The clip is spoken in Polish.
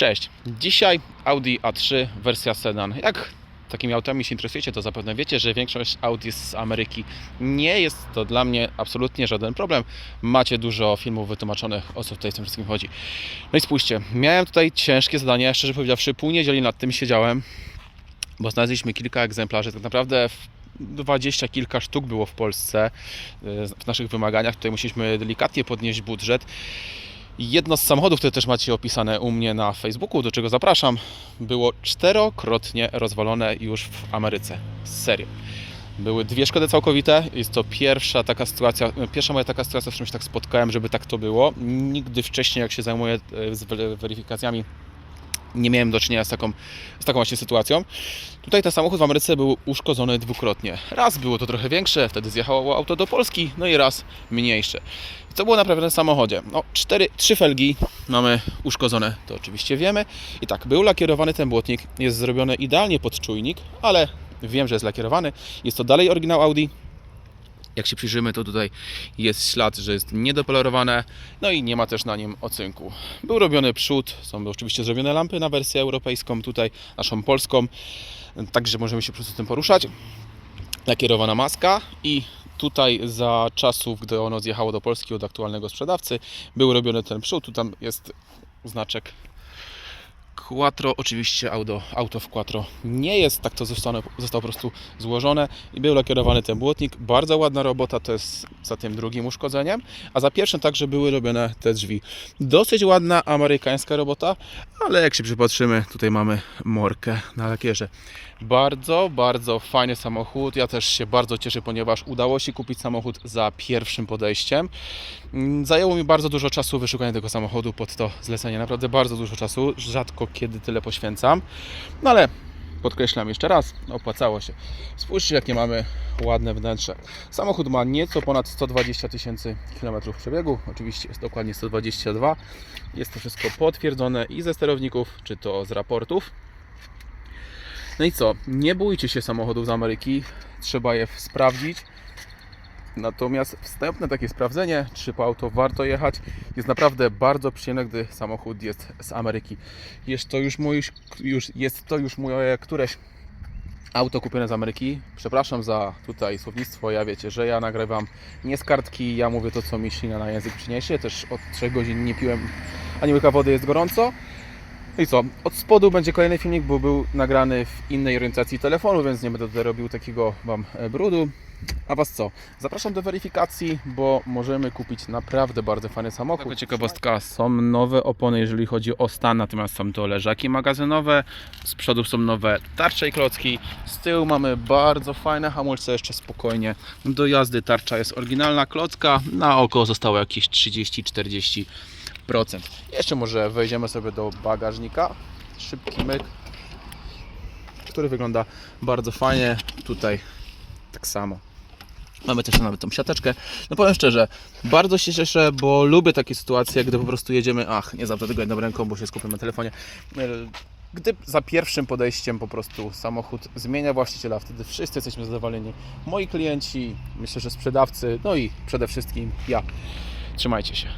Cześć. Dzisiaj Audi A3 wersja sedan. Jak takimi autami się interesujecie, to zapewne wiecie, że większość Audi z Ameryki. Nie jest to dla mnie absolutnie żaden problem. Macie dużo filmów wytłumaczonych, o co tutaj z tym wszystkim chodzi. No i spójrzcie, miałem tutaj ciężkie zadanie, szczerze powiedziawszy, pół niedzieli nad tym siedziałem, bo znaleźliśmy kilka egzemplarzy. Tak naprawdę w- dwadzieścia kilka sztuk było w Polsce e, w naszych wymaganiach. Tutaj musieliśmy delikatnie podnieść budżet. Jedno z samochodów, które też macie opisane u mnie na Facebooku, do czego zapraszam, było czterokrotnie rozwalone już w Ameryce. Serio. Były dwie szkody całkowite. Jest to pierwsza taka sytuacja, pierwsza moja taka sytuacja, którym się tak spotkałem, żeby tak to było. Nigdy wcześniej, jak się zajmuję e, z we- weryfikacjami, nie miałem do czynienia z taką, z taką właśnie sytuacją. Tutaj ten samochód w Ameryce był uszkodzony dwukrotnie. Raz było to trochę większe, wtedy zjechało auto do Polski, no i raz mniejsze. Co było naprawione w samochodzie? No, cztery, trzy felgi mamy uszkodzone, to oczywiście wiemy. I tak, był lakierowany ten błotnik, jest zrobiony idealnie pod czujnik, ale wiem, że jest lakierowany. Jest to dalej oryginał Audi. Jak się przyjrzymy, to tutaj jest ślad, że jest niedopolerowane, no i nie ma też na nim ocynku. Był robiony przód, są oczywiście zrobione lampy na wersję europejską, tutaj naszą polską, także możemy się po prostu tym poruszać. Lakierowana maska i tutaj za czasów, gdy ono zjechało do Polski od aktualnego sprzedawcy, był robiony ten przód, tu tam jest znaczek Quattro, oczywiście auto, auto w Quattro nie jest, tak to zostało, zostało po prostu złożone i był lakierowany ten błotnik. Bardzo ładna robota, to jest za tym drugim uszkodzeniem, a za pierwszym także były robione te drzwi. Dosyć ładna amerykańska robota, ale jak się przypatrzymy, tutaj mamy morkę na lakierze. Bardzo, bardzo fajny samochód. Ja też się bardzo cieszę, ponieważ udało się kupić samochód za pierwszym podejściem. Mm, Zajęło mi bardzo dużo czasu wyszukanie tego samochodu pod to zlecenie. Naprawdę bardzo dużo czasu. Rzadko kiedy tyle poświęcam. No ale podkreślam jeszcze raz, opłacało się. Spójrzcie, jakie mamy ładne wnętrze. Samochód ma nieco ponad 120 tysięcy kilometrów przebiegu. Oczywiście jest dokładnie 122. Jest to wszystko potwierdzone i ze sterowników, czy to z raportów. No i co? Nie bójcie się samochodów z Ameryki. Trzeba je sprawdzić. Natomiast wstępne takie sprawdzenie, czy po auto warto jechać, jest naprawdę bardzo przyjemne, gdy samochód jest z Ameryki. Jest to już, mój, już, jest to już moje któreś auto kupione z Ameryki. Przepraszam za tutaj słownictwo, ja wiecie, że ja nagrywam nie z kartki, ja mówię to, co mi ślina na język przyniesie. Też od 3 godzin nie piłem ani łyka wody, jest gorąco. No i co? Od spodu będzie kolejny filmik, bo był nagrany w innej orientacji telefonu, więc nie będę tutaj robił takiego Wam e, brudu. A Was co? Zapraszam do weryfikacji, bo możemy kupić naprawdę bardzo fajny samochód. Taka ciekawostka, są nowe opony, jeżeli chodzi o stan, natomiast są to leżaki magazynowe, z przodu są nowe tarcze i klocki, z tyłu mamy bardzo fajne hamulce, jeszcze spokojnie do jazdy. Tarcza jest oryginalna klocka, na oko zostało jakieś 30-40%. Jeszcze może wejdziemy sobie do bagażnika. Szybki myk, który wygląda bardzo fajnie. Tutaj tak samo. Mamy też nawet tą siateczkę. No powiem szczerze, bardzo się cieszę, bo lubię takie sytuacje, gdy po prostu jedziemy, ach, nie zawsze tego jedną ręką, bo się skupię na telefonie. E, Gdy za pierwszym podejściem po prostu samochód zmienia właściciela, wtedy wszyscy jesteśmy zadowoleni. Moi klienci, myślę, że sprzedawcy, no i przede wszystkim ja. Trzymajcie się.